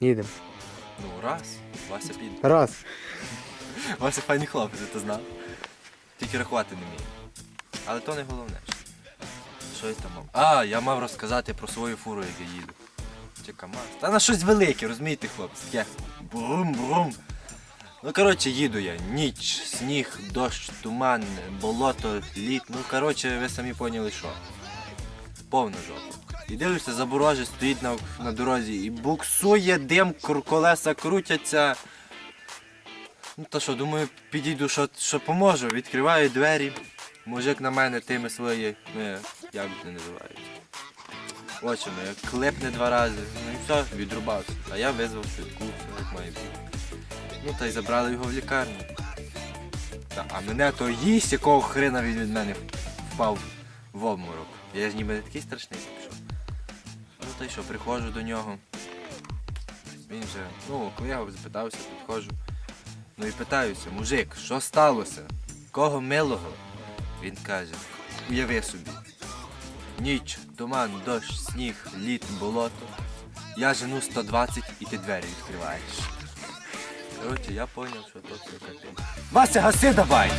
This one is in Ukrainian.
Їдемо. Ну, раз, Вася піде. Раз. Вася файний хлопець, ти знав? Тільки рахувати не вміє. Але то не головне. Що я там мав? А, я мав розказати про свою фуру, як я їду. Чи КамАЗ. Та на щось велике, розумієте, хлопці? Таке бум-бум. Ну, коротше, їду я. Ніч, сніг, дощ, туман, болото, лід. Ну, коротше, ви самі поняли, що. Повна жопа. І дивишся, забороже стоїть на, на дорозі і буксує дим, колеса крутяться. Ну то що, думаю, підійду, що, що поможу. Відкриваю двері. Мужик на мене тими свої, ну я- як вони називають. Очима, як клепне два рази. Ну і все, відрубався. А я визвав швидку, все як має бути. Ну та й забрали його в лікарню. Та, а мене то їсть, якого хрена він від мене впав в обморок. Я ж ніби не такий страшний, так й що, приходжу до нього. Він же, ну, коли я запитався, підходжу. Ну і питаюся, мужик, що сталося? Кого милого? Він каже, уяви собі. Ніч, туман, дощ, сніг, лід, болото. Я жену 120 і ти двері відкриваєш. Коротше, я зрозумів, що то все капець. Вася, гаси давай!